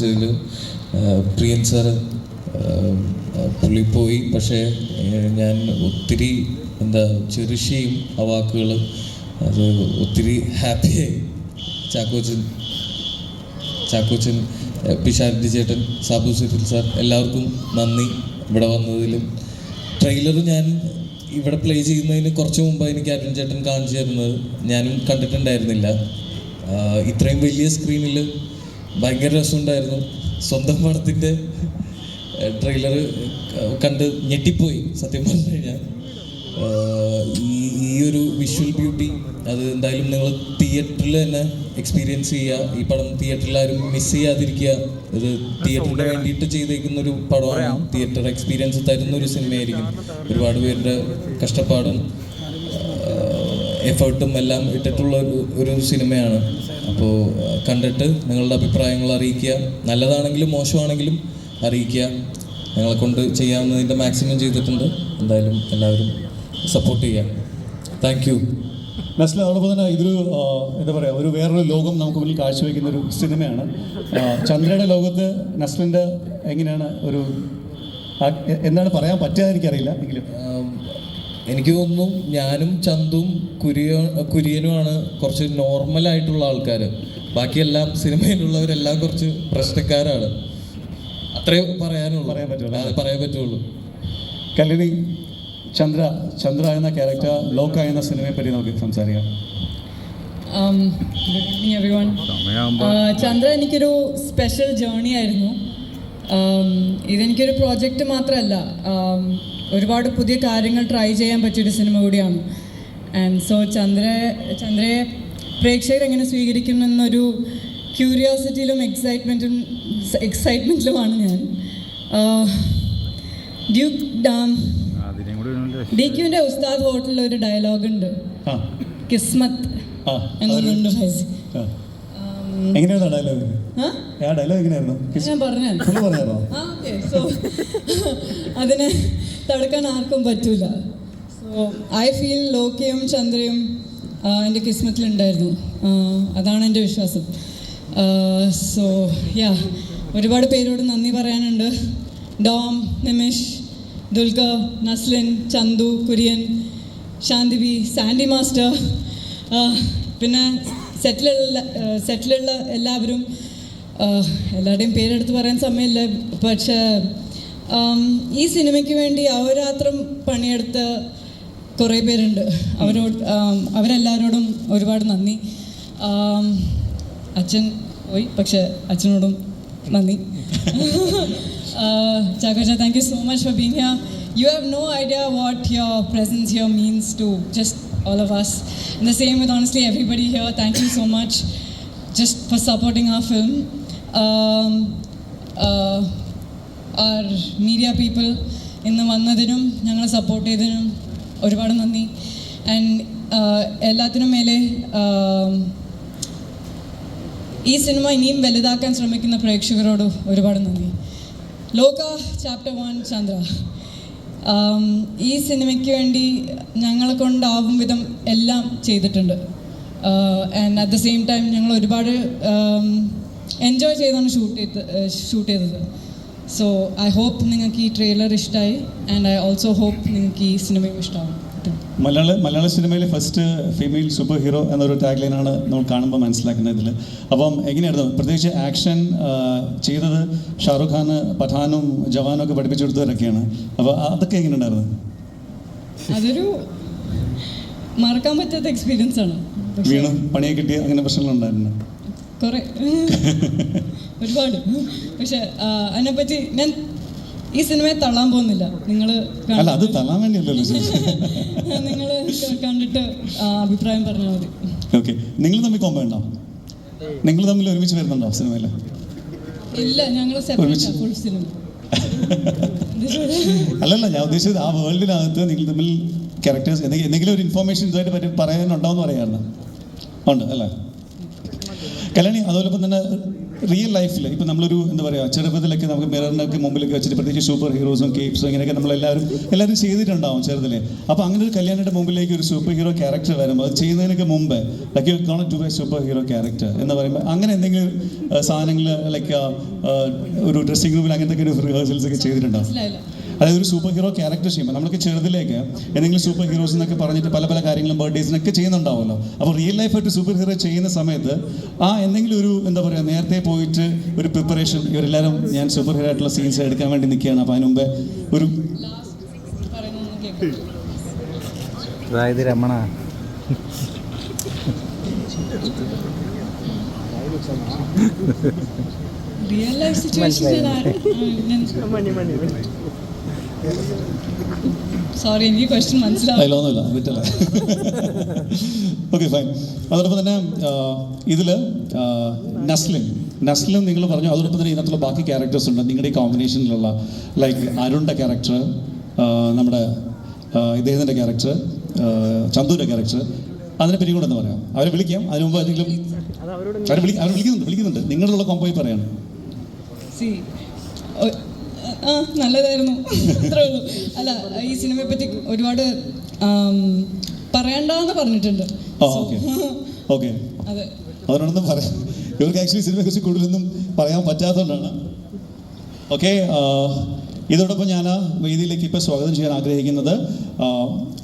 സംസാരിച്ചതിൽ പ്രിയൻ sir പുള്ളി പോയി. പക്ഷേ ഞാൻ ഒത്തിരി എന്താ ചെറിഷ് ആ വാക്കുകൾ അത് ഒത്തിരി ഹാപ്പിയായി ചാക്കോച്ചൻ ചാക്കോച്ചൻ പിഷാരി ചേട്ടൻ സാബു സുനിൽ സാർ എല്ലാവർക്കും നന്ദി ഇവിടെ വന്നതിലും. ട്രെയിലർ ഞാൻ ഇവിടെ പ്ലേ ചെയ്യുന്നതിന് കുറച്ച് മുമ്പ് എനിക്ക് അരുൺ ചേട്ടൻ കാണിച്ചു തരുന്നത്. ഞാനും കണ്ടിട്ടുണ്ടായിരുന്നില്ല. ഇത്രയും വലിയ സ്ക്രീനിൽ ഭയങ്കര രസമുണ്ടായിരുന്നു. സ്വന്തം പടത്തിന്റെ ട്രെയിലർ കണ്ട് ഞെട്ടിപ്പോയി സത്യം പറഞ്ഞു കഴിഞ്ഞാൽ. ഈ ഈ ഒരു വിഷ്വൽ ബ്യൂട്ടി അത് എന്തായാലും നിങ്ങൾ തിയേറ്ററിൽ തന്നെ എക്സ്പീരിയൻസ് ചെയ്യുക. ഈ പടം തിയേറ്ററിൽ ആരും മിസ് ചെയ്യാതിരിക്കുക. ഇത് തിയേറ്ററിന് വേണ്ടിയിട്ട് ചെയ്തേക്കുന്ന ഒരു പടമാണ്. തിയേറ്റർ എക്സ്പീരിയൻസ് തരുന്ന ഒരു സിനിമയായിരിക്കും ഒരുപാട് പേരുടെ കഷ്ടപ്പാടും എഫേർട്ടും എല്ലാം ഇട്ടിട്ടുള്ള ഒരു ഒരു സിനിമയാണ്. അപ്പോൾ കണ്ടിട്ട് നിങ്ങളുടെ അഭിപ്രായങ്ങൾ അറിയിക്കുക. നല്ലതാണെങ്കിലും മോശമാണെങ്കിലും അറിയിക്കുക. ഞങ്ങളെ കൊണ്ട് ചെയ്യാവുന്നതിന്റെ മാക്സിമം ചെയ്തിട്ടുണ്ട്. എന്തായാലും എല്ലാവരും സപ്പോർട്ട് ചെയ്യാം താങ്ക് യു നസ്ല അതോടൊപ്പം തന്നെ ഇതൊരു എന്താ പറയുക ഒരു വേറൊരു ലോകം നമുക്ക് മുന്നിൽ കാഴ്ചവെക്കുന്ന ഒരു സിനിമയാണ്. ചന്ദ്രയുടെ ലോകത്ത് നസ്ലിന്റെ എങ്ങനെയാണ് ഒരു എന്താണ് പറയാൻ പറ്റുക എനിക്കറിയില്ല. എങ്കിലും. എനിക്ക് തോന്നുന്നു ഞാനും ചന്തും കുരിയ കുര്യനുമാണ് കുറച്ച് നോർമൽ ആയിട്ടുള്ള ആൾക്കാർ ബാക്കിയെല്ലാം സിനിമയിലുള്ളവരെല്ലാം കുറച്ച് പ്രശ്നക്കാരാണ്. അത്രേ പറയാനുള്ളൂ. പറയാൻ പറ്റുള്ളൂ. പറയാൻ പറ്റുള്ളൂ. കല്യാണി ചന്ദ്ര ചന്ദ്ര എന്ന ക്യാരക്ടർ ലോക്ക എന്ന സിനിമയെ പറ്റി നമുക്ക് സംസാരിക്കാം. Um, everyone. Uh, ചന്ദ്ര എനിക്കൊരു സ്പെഷ്യൽ ജേർണി ആയിരുന്നു. Um, ഇതെനിക്കൊരു പ്രോജക്റ്റ് മാത്രമല്ല. Um, ഒരുപാട് പുതിയ കാര്യങ്ങൾ ട്രൈ ചെയ്യാൻ പറ്റിയൊരു സിനിമ കൂടിയാണ്. ആൻഡ് സോ ചന്ദ്ര ചന്ദ്രയെ പ്രേക്ഷകർ എങ്ങനെ സ്വീകരിക്കുമെന്നൊരു ക്യൂരിയോസിറ്റിയിലും എക്സൈറ്റ്മെന്റും എക്സൈറ്റ്മെന്റിലുമാണ് ഞാൻ. ഡ്യൂക്ക് ഡാം ഡി ക്യുവിന്റെ ഉസ്താദ് ഹോട്ടലിൽ ഒരു ഡയലോഗ് ഉണ്ട്. ആ. കിസ്മത്ത്. എങ്ങനെയായിരുന്നു ഡയലോഗ് ആ? ഡയലോഗ് എങ്ങനെയായിരുന്നു? ഞാൻ പറഞ്ഞു ഫുള്ള് പറഞ്ഞായിരുന്നോ ആ ഓക്കെ സോ അതിനെ തടുക്കാൻ ആർക്കും പറ്റൂല. സോ ഐ ഫീൽ ലോക്കയും ചന്ദ്രയും എന്റെ കിസ്മത്തിലുണ്ടായിരുന്നു. അതാണ് എന്റെ വിശ്വാസം. സോ യാ ഒരുപാട് പേരോട് നന്ദി പറയാനുണ്ട്. Dome Nimish ദുൽഖ Naslen Chandu Kurian Shanthi B Sandy master പിന്നെ സെറ്റിലുള്ള സെറ്റിലുള്ള എല്ലാവരും എല്ലാവരുടെയും പേരെടുത്ത് പറയാൻ സമയമില്ല. പക്ഷേ ഈ സിനിമയ്ക്ക് വേണ്ടി അഹോരാത്രം പണിയെടുത്ത കുറേ പേരുണ്ട്. അവരോട് അവരെല്ലാവരോടും ഒരുപാട് നന്ദി. അച്ഛൻ പോയി പക്ഷെ അച്ഛനോടും നന്ദി. ചാക്കോച്ച thank you so much for being here you have no idea what your presence here means to just all of in the same with with everybody here thank you so much just for supporting ആ our film. Media people ഇന്ന് വന്നതിനും ഞങ്ങളെ support ചെയ്തതിനും ഒരുപാട് നന്ദി. And എല്ലാത്തിനും മേലെ um, ഈ cinema ഇനിയും വലുതാക്കാൻ ശ്രമിക്കുന്ന പ്രേക്ഷകരോട് ഒരുപാട് നന്ദി. ലോക ചാപ്റ്റർ വൺ ചന്ദ്ര. ആം, ഈ സിനിമയ്ക്ക് വേണ്ടി ഞങ്ങളെ കൊണ്ടാവും വിധം എല്ലാം ചെയ്തിട്ടുണ്ട്. And at the same time ഞങ്ങൾ ഒരുപാട് എൻജോയ് ചെയ്താണ് ഷൂട്ട് ചെയ്ത് ഷൂട്ട് ചെയ്തത്. സോ ഐ ഹോപ്പ് നിങ്ങൾക്ക് ഈ ട്രെയിലർ ഇഷ്ടമായി ആൻഡ് ഐ ഓൾസോ ഹോപ്പ് നിങ്ങൾക്ക് ഈ സിനിമയും ഇഷ്ടമാവും മലയാള മലയാള സിനിമയിലെ ഫസ്റ്റ് ഫീമെയിൽ സൂപ്പർ ഹീറോ എന്നൊരു ടാഗ് ലൈനാണ് നമ്മൾ കാണുമ്പോൾ മനസ്സിലാക്കുന്നത് ഇതിൽ അപ്പം എങ്ങനെയായിരുന്നു? പ്രത്യേകിച്ച് ആക്ഷൻ ചെയ്തത് ഷാറുഖ് ഖാൻ പഠാനും ജവാനും ഒക്കെ പഠിപ്പിച്ചു കൊടുത്തവരൊക്കെയാണ്. അപ്പോൾ അതൊക്കെ എങ്ങനെയുണ്ടായിരുന്നു അതൊരു മറക്കാൻ പറ്റാത്ത എക്സ്പീരിയൻസ് ആണ്. വീണു വീണ് പണിയെ കിട്ടിയ അങ്ങനെ പ്രശ്നങ്ങളുണ്ടായിരുന്നു? കുറേ ഒരുപാട്. പക്ഷെ അതിനെപ്പറ്റി ഞാൻ ഈ സിനിമയെ തള്ളാൻ പോകുന്നില്ല. നിങ്ങൾ അത് തള്ളാൻ നിങ്ങൾ കണ്ടിട്ട് അഭിപ്രായം പറഞ്ഞാൽ മതി. ഓക്കെ. നിങ്ങൾ തമ്മിൽ കോമ്പോ ഉണ്ടോ? നിങ്ങൾ തമ്മിൽ ഒരുമിച്ച് വരുന്നുണ്ടോ സിനിമയിൽ ഇല്ല ഞങ്ങൾ ഫുൾ സിനിമ അല്ലല്ല ഞാൻ ഉദ്ദേശിച്ചത് ആ വേൾഡിനകത്ത് നിങ്ങൾ തമ്മിൽ ക്യാരക്ടേഴ്സ് എന്തെങ്കിലും ഒരു ഇൻഫോർമേഷൻ ഇതുമായിട്ട് പറ്റി പറയാനുണ്ടോ എന്ന് പറയാറുണ്ട് ഉണ്ട് അല്ലേ? കല്യാണി അതോടൊപ്പം തന്നെ റിയൽ ലൈഫിൽ ഇപ്പം നമ്മളൊരു എന്താ പറയുക ചെറുപ്പത്തിലൊക്കെ നമുക്ക് മിററിനൊക്കെ മുമ്പിലൊക്കെ വെച്ചിട്ട് പ്രത്യേകിച്ച് സൂപ്പർ ഹീറോസും കേപ്സും ഇങ്ങനെയൊക്കെ നമ്മളെല്ലാവരും എല്ലാവരും ചെയ്തിട്ടുണ്ടാവും ചെറുതിലെ. അപ്പോൾ അങ്ങനെ ഒരു കല്യാണിയുടെ മുമ്പിലേക്ക് ഒരു സൂപ്പർ ഹീറോ ക്യാരക്ടർ വരുമ്പോൾ അത് ചെയ്യുന്നതിനൊക്കെ മുമ്പ് like you con to by super hero character എന്ന് പറയുമ്പോൾ അങ്ങനെ എന്തെങ്കിലും സാധനങ്ങൾ ലൈക്ക് ഒരു ഡ്രസ്സിംഗ് റൂമിൽ അങ്ങനത്തെ ഒരു റിഹേഴ്സൽസ് ഒക്കെ ചെയ്തിട്ടുണ്ടാവും അതായത് ഒരു സൂപ്പർ ഹീറോ ക്യാരക്ടർ ചെയ്യുമ്പോൾ നമ്മൾക്ക് ചെറുതിലേക്ക് എന്തെങ്കിലും സൂപ്പർ ഹീറോസ് എന്നൊക്കെ പറഞ്ഞിട്ട് പല പല കാര്യങ്ങളും ബർത്ത്ഡേസിനൊക്കെ ചെയ്യുന്നുണ്ടാവുമല്ലോ. അപ്പോൾ റിയൽ ലൈഫായിട്ട് സൂപ്പർ ഹീറോ ചെയ്യുന്ന സമയത്ത് ആ എന്തെങ്കിലും ഒരു എന്താ പറയുക നേരത്തെ പോയിട്ട് ഒരു പ്രിപ്പറേഷൻ ഇവരെല്ലാവരും ഞാൻ സൂപ്പർ ഹീറോ ആയിട്ടുള്ള സീൻസ് എടുക്കാൻ വേണ്ടി നിൽക്കുകയാണ്. അപ്പോൾ അതിന് മുമ്പേ ഒരു അതായത് രമണ. റിയൽ ലൈഫ് സിറ്റുവേഷനിൽ സോറി എനിക്ക് ക്വസ്റ്റ്യൻ മനസ്സിലാവും ഒന്നുമില്ല വിറ്റല്ല ഓക്കെ ഫൈൻ അതോടൊപ്പം തന്നെ ഇതിൽ നസ്ലിൻ. നസ്ലിൻ നിങ്ങൾ പറഞ്ഞു അതോടൊപ്പം തന്നെ ഇതിനകത്തുള്ള ബാക്കി ക്യാരക്ടേഴ്സ് ഉണ്ട്. നിങ്ങളുടെ ഈ കോമ്പിനേഷനിലുള്ള ലൈക്ക് അരുണിന്റെ ക്യാരക്ടർ നമ്മുടെ ഇദ്ദേഹത്തിന്റെ ക്യാരക്ടർ ചന്തുവിന്റെ ക്യാരക്ടർ അതിനെപ്പറ്റി കൂടെ എന്ന് പറയാം. അവരെ വിളിക്കാം. അതിന് മുമ്പ് എന്തെങ്കിലും അവരെ വിളി അവർ വിളിക്കുന്നുണ്ട് വിളിക്കുന്നുണ്ട്. നിങ്ങളുള്ള കോമ്പോയി പറയാണ്. സി ആ നല്ലതായിരുന്നു. അത്രേ ഉള്ളൂ. അല്ല ഈ സിനിമയെ പറ്റി ഒരുപാട് പറയണ്ടെന്ന് പറയണ്ടാന്ന് പറഞ്ഞിട്ടുണ്ട്. ഓക്കെ. ഓക്കെ. അതെ. അതുകൊണ്ടൊന്നും പറയാം ഇവർക്ക് ആക്ച്വലി സിനിമയെ കുറിച്ച് കൂടുതലൊന്നും പറയാൻ പറ്റാത്തതുകൊണ്ടാണ്. ഓക്കെ ഇതോടൊപ്പം ഞാൻ വേദിയിലേക്ക് ഇപ്പോൾ സ്വാഗതം ചെയ്യാൻ ആഗ്രഹിക്കുന്നത്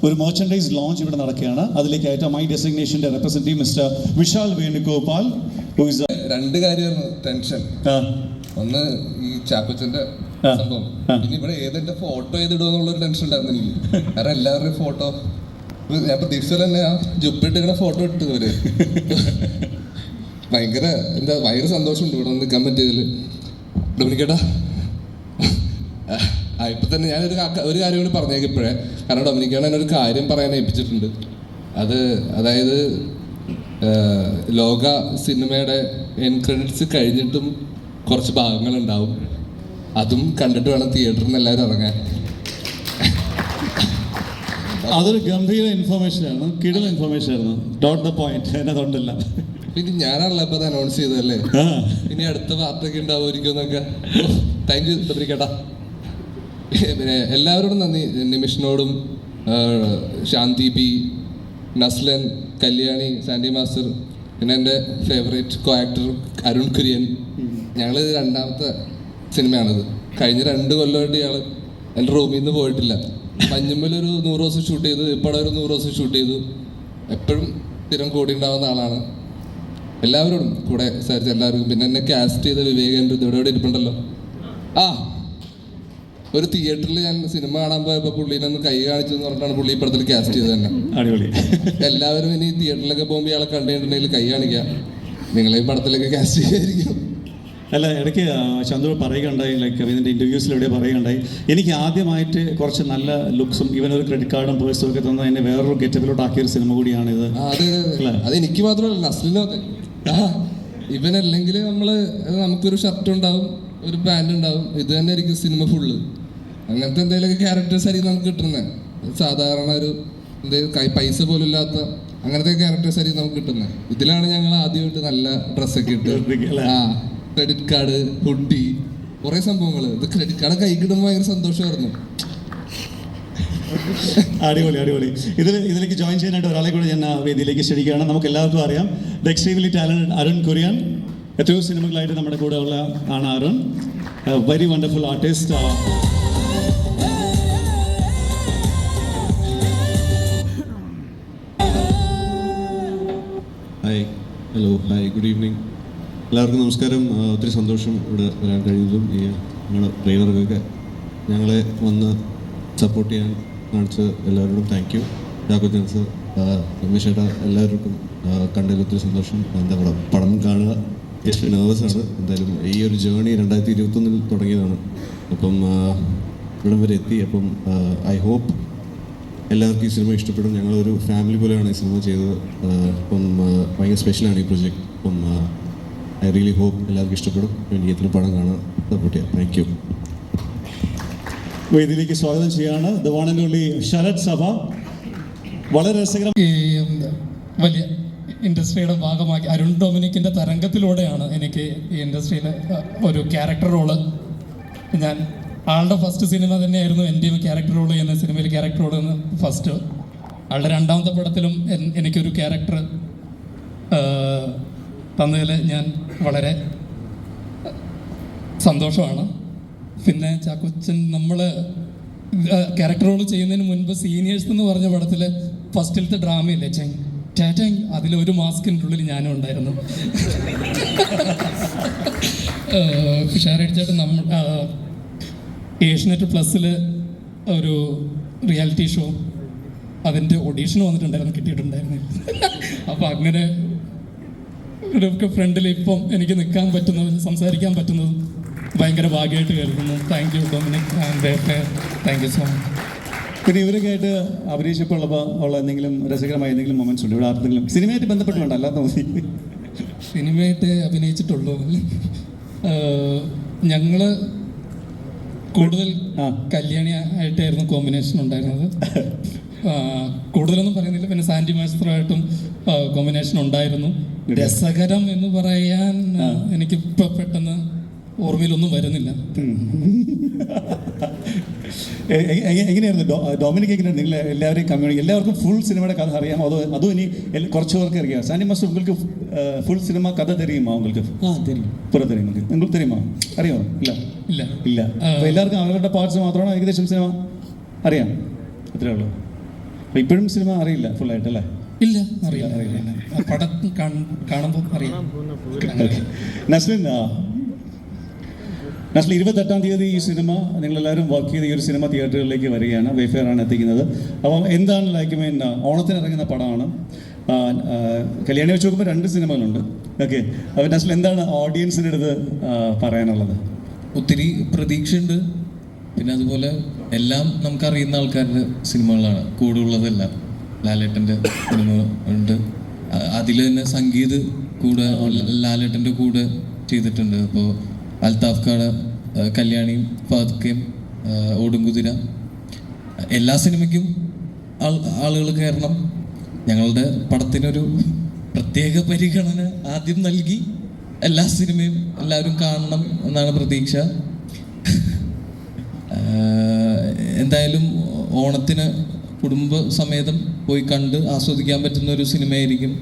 ഒരു മെർച്ചൻഡൈസ് ലോഞ്ച് ഇവിടെ നടക്കുകയാണ്. അതിലേക്കായിട്ട് my ഡെസിഗ്നേഷന്റെ representative mister Vishal Venugopal who is രണ്ട് കാര്യമായിരുന്നു ടെൻഷൻ ഒന്ന് ഈ ചാക്കോച്ചന്റെ ആ. സംഭവം. പിന്നെ ഇവിടെ ഏതെന്റെ ഫോട്ടോ ചെയ്തിടുമെന്നുള്ളൊരു ടെൻഷൻ ഉണ്ടായിരുന്നു എനിക്ക് കാരണം എല്ലാവരുടെയും ഫോട്ടോ ഞാൻ പ്രതീക്ഷിച്ച തന്നെ ആ ജുപ്പിട്ടിങ്ങനെ ഫോട്ടോ ഇട്ടു ഇവർ. ഭയങ്കര എന്താ ഭയങ്കര സന്തോഷമുണ്ട് ഇവിടെ നിൽക്കാൻ പറ്റിയതിൽ ഡൊമിനിക്കേട്ടാ. ആ ഇപ്പൊ തന്നെ ഞാൻ ഒരു ഒരു കാര്യം കൂടി പറഞ്ഞേക്ക് ഇപ്പോഴേ. കാരണം ഡൊമിനിക്കാണ് എന്നൊരു ഒരു കാര്യം പറയാൻ ഏൽപ്പിച്ചിട്ടുണ്ട്. അത് അതായത് ലോക സിനിമയുടെ എൻ ക്രെഡിറ്റ്സ് കഴിഞ്ഞിട്ടും കുറച്ച് ഭാഗങ്ങളുണ്ടാവും. അതും കണ്ടിട്ട് വേണം തിയേറ്ററിൽ നിന്ന് എല്ലാവരും ഇറങ്ങാൻ. അതൊരു ഗംഭീര ഇൻഫർമേഷൻ ആയിരുന്നു കിടൽ ഇൻഫർമേഷൻ ആയിരുന്നു. ഡോട്ട് ദ പോയിന്റ് എന്നെ തൊണ്ടില്ല. പിന്നെ ഞാനാണല്ലോ ഇപ്പൊ അനൗൺസ് ചെയ്തല്ലേ ഇനി അടുത്ത വാർത്തയൊക്കെ ഉണ്ടാവുമായിരിക്കും എന്നൊക്കെ. താങ്ക് യു ഡൊമിനിക്കേട്ടാ പിന്നെ എല്ലാവരോടും നന്ദി. നിമിഷിനോടും Shanthi B Naslen Kalyani Sandy master പിന്നെ എന്റെ favourite co actor Arun Kurian. ഞങ്ങൾ രണ്ടാമത്തെ സിനിമയാണിത്. കഴിഞ്ഞ രണ്ട് കൊല്ലമായിട്ട് ഇയാൾ എന്റെ റൂമിൽ നിന്ന് പോയിട്ടില്ല. മഞ്ഞുമ്മൽ ഒരു നൂറ് ദിവസം ഷൂട്ട് ചെയ്തു ഇപ്പോൾ ഒരു നൂറ് ദിവസം ഷൂട്ട് ചെയ്തു. എപ്പോഴും സ്ഥിരം കൂടി ഉണ്ടാവുന്ന ആളാണ്. എല്ലാവരോടും കൂടെ സംസാരിച്ച എല്ലാവർക്കും. പിന്നെ എന്നെ കാസ്റ്റ് ചെയ്ത വിവേകേന്ദ്ര ഇവിടെ ഇവിടെ ഇരിപ്പുണ്ടല്ലോ. ആ ഒരു തിയേറ്ററിൽ ഞാൻ സിനിമ കാണാൻ പോയപ്പോൾ പുള്ളീനെ ഒന്ന് കൈ കാണിച്ചെന്ന് പറഞ്ഞിട്ടാണ് പുള്ളി ഈ പടത്തിൽ കാസ്റ്റ് ചെയ്തത് തന്നെ എല്ലാവരും ഇനി തിയേറ്ററിലൊക്കെ പോകുമ്പോൾ ഇയാളെ കണ്ടിട്ടുണ്ടെങ്കിൽ കൈ കാണിക്കുക നിങ്ങളെ ഈ പടത്തിലൊക്കെ കാസ്റ്റ് ചെയ്യായിരിക്കും അല്ല ഇടയ്ക്ക് ചന്ദ്ര പറയുകയുണ്ടായി ലൈക്ക് ഇതിന്റെ ഇന്റർവ്യൂസിൽ എവിടെ പറയുകയുണ്ടായി. എനിക്ക് ആദ്യമായിട്ട് കുറച്ച് നല്ല ലുക്സും ഇവൻ ഒരു ക്രെഡിറ്റ് കാർഡും പേഴ്സും ഒക്കെ തന്ന എന്നെ വേറൊരു ഗെറ്റപ്പിലോട്ട് ആക്കിയ ഒരു സിനിമ കൂടിയാണിത് ഇത് അത് എനിക്ക് മാത്രമല്ല ആ ഇവനല്ലെങ്കിൽ നമ്മൾ നമുക്കൊരു ഷർട്ട് ഉണ്ടാവും ഒരു പാന്റ് ഉണ്ടാവും ഇത് തന്നെ ആയിരിക്കും സിനിമ ഫുള്ള് അങ്ങനത്തെ എന്തെങ്കിലുമൊക്കെ ക്യാരക്ടേഴ്സ് ആയിരിക്കും നമുക്ക് കിട്ടുന്നത് സാധാരണ ഒരു എന്തെങ്കിലും പൈസ പോലും ഇല്ലാത്ത അങ്ങനത്തെ ക്യാരക്ടേഴ്സ് ആയിരിക്കും നമുക്ക് കിട്ടുന്നത് ഇതിലാണ് ഞങ്ങൾ ആദ്യമായിട്ട് നല്ല ഡ്രസ്സൊക്കെ ഇട്ട്. ആ. ക്രെഡിറ്റ് കാർഡ് ഹുഡി കുറേ സംഭവങ്ങൾ ഇത് ക്രെഡിറ്റ് കാർഡ് കൈ കിട്ടുമ്പോൾ ഭയങ്കര സന്തോഷമായിരുന്നു. അടിപൊളി അടിപൊളി. ഇതിൽ ഇതിലേക്ക് ജോയിൻ ചെയ്യാനായിട്ട് ഒരാളെ കൂടെ ഞാൻ ആ വേദിയിലേക്ക് ക്ഷണിക്കുകയാണ്. നമുക്ക് എല്ലാവർക്കും അറിയാം. The extremely talented Arun Kurian. എത്രയോ സിനിമകളായിട്ട് നമ്മുടെ കൂടെ ഉള്ള ആണ് Arun. Very wonderful artist hi hello hi good evening എല്ലാവർക്കും നമസ്കാരം. ഒത്തിരി സന്തോഷം ഇവിടെ വരാൻ കഴിയുന്നതും ഈ ഞങ്ങളുടെ ട്രെയിനർക്കൊക്കെ ഞങ്ങളെ വന്ന് സപ്പോർട്ട് ചെയ്യാൻ കാണിച്ച എല്ലാവരോടും താങ്ക് യു ജാക്കോ ജാൻസ് രമേശ് എല്ലാവർക്കും കണ്ടതിൽ ഒത്തിരി സന്തോഷം. എന്താ പടം പടം കാണുക? നെർവസ് ആണ്. എന്തായാലും ഈ ഒരു ജേണി രണ്ടായിരത്തി ഇരുപത്തൊന്നിൽ തുടങ്ങിയതാണ്. അപ്പം ഇവിടം വരെ എത്തി. അപ്പം ഐ ഹോപ്പ് എല്ലാവർക്കും ഈ സിനിമ ഇഷ്ടപ്പെടും. ഞങ്ങളൊരു ഫാമിലി പോലെയാണ് ഈ സിനിമ ചെയ്തത്. അപ്പം ഭയങ്കര സ്പെഷ്യലാണ് ഈ പ്രൊജക്ട് അപ്പം ഐ റിയലി ഹോപ്പ് എല്ലാവർക്കും ഇഷ്ടപ്പെടും. വേണ്ടി എത്ര പടം കാണാൻ സപ്പോർട്ട് ചെയ്യാം താങ്ക് യു വേദിയിലേക്ക് സ്വാഗതം ചെയ്യാണ് the one and only Sharath Sabha. വളരെ രസകരം വലിയ ഇൻഡസ്ട്രിയുടെ ഭാഗമാക്കി അരുൺ ഡൊമിനിക്കിന്റെ തരംഗത്തിലൂടെയാണ് എനിക്ക് ഈ ഇൻഡസ്ട്രിയിലെ ഒരു ക്യാരക്ടർ റോൾ ഞാൻ ആളുടെ ഫസ്റ്റ് സിനിമ തന്നെയായിരുന്നു എന്റെയും ക്യാരക്ടർ റോൾ എന്ന സിനിമയിൽ ക്യാരക്ടർ റോൾ എന്ന് ഫസ്റ്റ് ആളുടെ രണ്ടാമത്തെ പടത്തിലും എനിക്കൊരു ക്യാരക്ടർ തന്നതിൽ ഞാൻ വളരെ സന്തോഷമാണ്. പിന്നെ ചാക്കോച്ചൻ നമ്മൾ ക്യാരക്ടർ റോൾ ചെയ്യുന്നതിന് മുൻപ് സീനിയേഴ്സ് എന്ന് പറഞ്ഞ പടത്തിൽ ഫസ്റ്റിലത്തെ ഡ്രാമയില്ലേ? ചെങ് ടാറ്റാങ് അതിലൊരു മാസ്കിന്റെ ഉള്ളിൽ ഞാനും ഉണ്ടായിരുന്നു. ഷാരടിച്ചായിട്ട് നമ്മൾ ഏഷ്യനെറ്റ് പ്ലസ്സിൽ ഒരു റിയാലിറ്റി ഷോ അതിന്റെ ഓഡീഷൻ വന്നിട്ടുണ്ടായിരുന്നു കിട്ടിയിട്ടുണ്ടായിരുന്നു. അപ്പോൾ അങ്ങനെ ഇവരൊക്കെ ഫ്രണ്ടിൽ ഇപ്പം എനിക്ക് നിൽക്കാൻ പറ്റുന്നതും സംസാരിക്കാൻ പറ്റുന്നതും ഭയങ്കര ഭാഗ്യമായിട്ട് കേൾക്കുന്നു thank you Dominic thank you so much പിന്നെ ഇവരൊക്കെ ആയിട്ട് അഭിനയിച്ചപ്പോൾ ഉള്ളപ്പോൾ ഉള്ള എന്തെങ്കിലും രസകരമായ എന്തെങ്കിലും മൊമെന്റ്സ് ഉണ്ട്? ഇവിടെ ആർക്കെങ്കിലും സിനിമയായിട്ട് ബന്ധപ്പെട്ടുണ്ടോ? അല്ലാത്ത മതി. സിനിമയായിട്ട് അഭിനയിച്ചിട്ടുള്ളൂ. ഞങ്ങൾ കൂടുതൽ. കല്യാണി ആയിട്ടായിരുന്നു കോമ്പിനേഷൻ ഉണ്ടായിരുന്നത്. കൂടുതലൊന്നും പറയുന്നില്ല. പിന്നെ സാൻഡി മാസ്റ്ററുമായിട്ടും കോമ്പിനേഷൻ ഉണ്ടായിരുന്നു. രസകരം എന്ന് പറയാൻ എനിക്ക് ഇപ്പൊ പെട്ടെന്ന് ഓർമ്മയിലൊന്നും വരുന്നില്ല. എങ്ങനെയായിരുന്നു ഡൊമിനിക് എങ്ങനെയാണ് നിങ്ങൾ എല്ലാവരെയും കമ്മ്യൂണിറ്റി എല്ലാവർക്കും ഫുൾ സിനിമയുടെ കഥ അറിയാമോ അതോ അതും ഇനി കുറച്ച് പേർക്ക് അറിയാം. സാനി മാസ്റ്റർ ഉങ്ങൾക്ക് ഫുൾ സിനിമ കഥ തെരയുമോ ഉങ്ങൾക്ക് പുറം തെരയും നിങ്ങൾക്ക്. തെരയുമോ? അറിയോ? ഇല്ല? ഇല്ല. ഇല്ല. അപ്പൊ എല്ലാവർക്കും അവരുടെ പാർട്സ് മാത്രമാണ് ഏകദേശം സിനിമ? അറിയാം. അത്രേ ഉള്ളൂ. ഇപ്പോഴും സിനിമ അറിയില്ല ഫുള്ളായിട്ട് അല്ലേ? ഇല്ല അറിയില്ല. അറിയില്ല. ആ പടം കാണുമ്പോൾ അറിയാം നസ്ലിൻ നസ്ലിൻ ഇരുപത്തെട്ടാം തീയതി ഈ സിനിമ നിങ്ങളെല്ലാവരും വർക്ക് ചെയ്ത് ഈ ഒരു സിനിമ തിയേറ്ററുകളിലേക്ക് വരികയാണ് വെഫെയർ ആണ് എത്തിക്കുന്നത്. അപ്പം എന്താണ് ലൈക്ക് മീൻ ഓണത്തിന് ഇറങ്ങുന്ന പടമാണ്. കല്യാണി വെച്ച് നോക്കുമ്പോൾ രണ്ട് സിനിമകളുണ്ട്. ഓക്കെ അപ്പോൾ നസ്ലിൻ എന്താണ് ഓഡിയൻസിന്റെ അടുത്ത് പറയാനുള്ളത്? ഒത്തിരി പ്രതീക്ഷയുണ്ട്. പിന്നെ അതുപോലെ എല്ലാം നമുക്കറിയുന്ന ആൾക്കാരുടെ സിനിമകളാണ്. കൂടുള്ളതെല്ലാം. ലാലേട്ടന്റെ സിനിമ ഉണ്ട്. അതിൽ തന്നെ സംഗീത് കൂടെ ലാലേട്ടന്റെ കൂടെ ചെയ്തിട്ടുണ്ട്. അപ്പോൾ അൽതാഫ് കാട കല്യാണിയും ഫാദ്ക്കയും ഓടുംകുതിര. എല്ലാ സിനിമയ്ക്കും ആളുകൾ കയറണം. ഞങ്ങളുടെ പടത്തിനൊരു പ്രത്യേക പരിഗണന ആദ്യം നൽകി എല്ലാ സിനിമയും എല്ലാവരും കാണണം എന്നാണ് പ്രതീക്ഷ. എന്തായാലും ഓണത്തിന് കുടുംബ സമേതം പോയി കണ്ട് ആസ്വദിക്കാൻ പറ്റുന്ന ഒരു സിനിമയായിരിക്കും.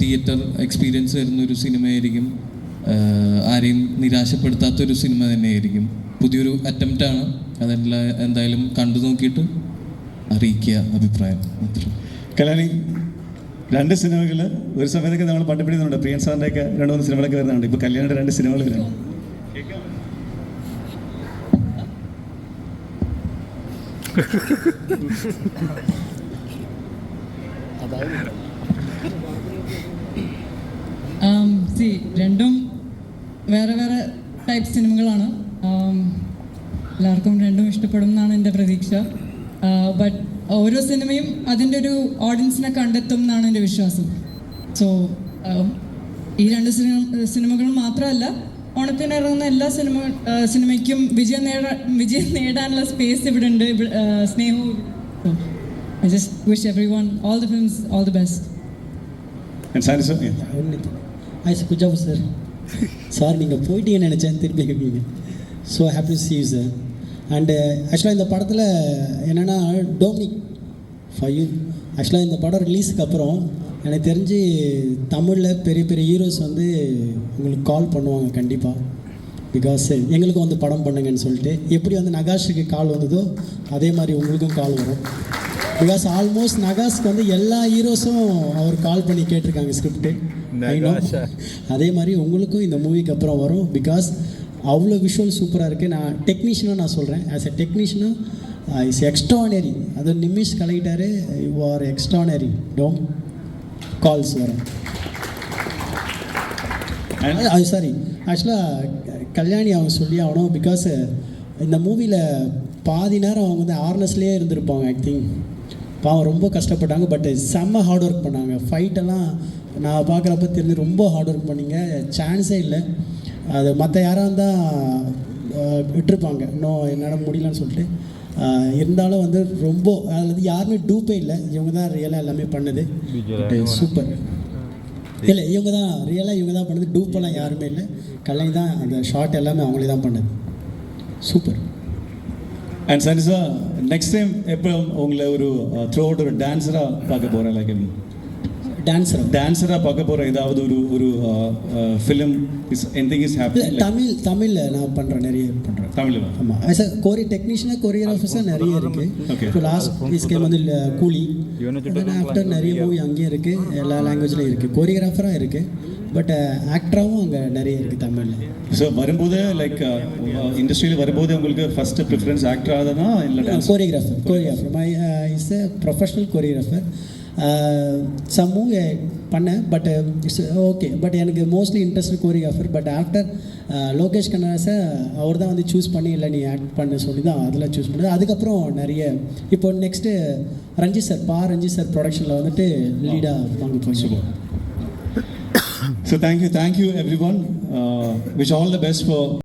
തിയേറ്റർ എക്സ്പീരിയൻസ് തരുന്ന ഒരു സിനിമയായിരിക്കും. ആരെയും നിരാശപ്പെടുത്താത്ത ഒരു സിനിമ തന്നെയായിരിക്കും. പുതിയൊരു അറ്റംപ്റ്റാണ് അതെല്ലാം എന്തായാലും കണ്ടു നോക്കിയിട്ട് അറിയിക്കുക അഭിപ്രായം മാത്രം. കല്യാണി രണ്ട് സിനിമകൾ ഒരു സമയത്തൊക്കെ നമ്മൾ പണ്ട് പിടിക്കുന്നുണ്ട്. പ്രിയൻ സാറിന്റെയൊക്കെ രണ്ട് മൂന്ന് സിനിമകളൊക്കെ വരുന്നുണ്ട്. ഇപ്പോൾ കല്യാണിയുടെ രണ്ട് സിനിമകൾ വരുന്നുണ്ട്. സി രണ്ടും വേറെ വേറെ ടൈപ്പ് സിനിമകളാണ്. എല്ലാവർക്കും രണ്ടും ഇഷ്ടപ്പെടും എന്നാണ് എന്റെ പ്രതീക്ഷ. ബട്ട് ഓരോ സിനിമയും അതിന്റെ ഒരു ഓഡിയൻസിനെ കണ്ടെത്തും എന്നാണ് എന്റെ വിശ്വാസം. സോ ഈ രണ്ട് സിനിമ സിനിമകളും മാത്രമല്ല ഓണത്തിന് ഇറങ്ങുന്ന എല്ലാ സിനിമ സിനിമയ്ക്കും വിജയം നേടാൻ വിജയം നേടാനുള്ള സ്പേസ് ഇവിടെ ഉണ്ട് സ്നേഹവും. I just wish everyone all the films all the best. And sorry, sir. Yeah. I said, good job, sir. Sir நீங்கள் போயிட்டீங்கன்னு நினச்சேன் திரும்பி கேட்பீங்க so happy see you sir and ஆக்சுவலாக இந்த படத்தில் என்னென்னா டோமினிக் ஃபைவ் ஆக்சுவலாக இந்த படம் ரிலீஸுக்கு அப்புறம் எனக்கு தெரிஞ்சு தமிழில் பெரிய பெரிய ஹீரோஸ் வந்து உங்களுக்கு கால் பண்ணுவாங்க கண்டிப்பாக பிகாஸ் uh, எங்களுக்கும் வந்து படம் பண்ணுங்கன்னு சொல்லிட்டு எப்படி வந்து நகாஷுக்கு கால் வந்ததோ அதே மாதிரி உங்களுக்கும் கால் வரும் பிகாஸ் ஆல்மோஸ்ட் நகாஸ்க்கு வந்து எல்லா ஹீரோஸும் அவர் கால் பண்ணி கேட்டிருக்காங்க ஸ்கிரிப்ட்டு அதே மாதிரி உங்களுக்கும் இந்த மூவிக்கு அப்புறம் வரும். பிகாஸ் அவ்வளோ விஷுவல் சூப்பராக இருக்குது நான் டெக்னீஷியனாக நான் சொல்கிறேன் ஆஸ் எ டெக்னீஷியனாக இஸ் எக்ஸ்ட்ரானரி அது Nimish கலெக்டாரு you are extraordinary Dom calls வரும். அது சாரி ஆக்சுவலாக கல்யாணி அவங்க சொல்லி ஆகணும் பிகாஸ் இந்த மூவியில் பாதி நேரம் அவங்க வந்து ஆர்னஸ்லேயே இருந்திருப்பாங்க ஐ திங்க் பாவம் ரொம்ப கஷ்டப்பட்டாங்க பட் செம்ம ஹார்ட் ஒர்க் பண்ணாங்க. ஃபைட்டெல்லாம் நான் பார்க்குறப்ப தெரிஞ்சு ரொம்ப ஹார்ட் ஒர்க் பண்ணீங்க. சான்ஸே இல்லை. அது மற்ற யாராக இருந்தால் விட்டுருப்பாங்க. இன்னும் என்னால் முடியலன்னு சொல்லிட்டு. இருந்தாலும் வந்து ரொம்ப அதில் வந்து யாருமே டூப்பே இல்லை. இவங்க தான் ரியலாக எல்லாமே பண்ணுது. சூப்பர் இல்லை இவங்க தான் ரியலாக இவங்க தான் பண்ணது. டூப்பெல்லாம் யாருமே இல்லை. கல்யாணி தான் அந்த ஷார்ட் எல்லாமே அவங்களே தான் பண்ணது. சூப்பர் அண்ட் சனிசா நெக்ஸ்ட் டைம் எப்போ உங்களை ஒரு த்ரூ அவுட் ஒரு டான்ஸராக பார்க்க போகிறேன் லைக் டான்ஸர் டான்ஸராக பார்க்க போகிற ஏதாவது ஒரு ஒரு film is anything is happy Tamil தமிழில் நான் பண்ணுறேன் நிறைய பண்ணுறேன் தமிழில் ஆமாம் ஆஸ் அ கோரி டெக்னீஷியனாக கொரியோகிராஃபர்ஸாக நிறைய Okay. இருக்குது இப்போ லாஸ்ட் இஸ்கேம் வந்து ல- கூலி. ஆஃப்டர் நிறைய மூவி அங்கேயும் இருக்குது எல்லா லாங்குவேஜ்லையும் இருக்குது கொரியோகிராஃபராக இருக்குது பட் ஆக்டராகவும் அங்கே நிறைய இருக்குது தமிழில். ஸோ வரும்போது லைக் இண்டஸ்ட்ரியில் வரும்போது உங்களுக்கு ஃபர்ஸ்ட் ப்ரிஃபரன்ஸ் ஆக்டராக தான் இல்லை choreographer choreographer my is a professional choreographer some movie பண்ணேன் பட் இட்ஸ் ஓகே பட் எனக்கு mostly interest choreographer but after Lokesh கனராசை அவர் தான் வந்து சூஸ் பண்ணி இல்லை நீ ஆக்ட் பண்ண சொல்லி தான் அதில் சூஸ் பண்ணது. அதுக்கப்புறம் நிறைய இப்போ நெக்ஸ்ட்டு ரஞ்சித் சார் பா ரஞ்சித் சார் ப்ரொடக்ஷனில் வந்துட்டு லீடாக வாங்க போய் So thank you, thank you everyone. Uh, wish all the best for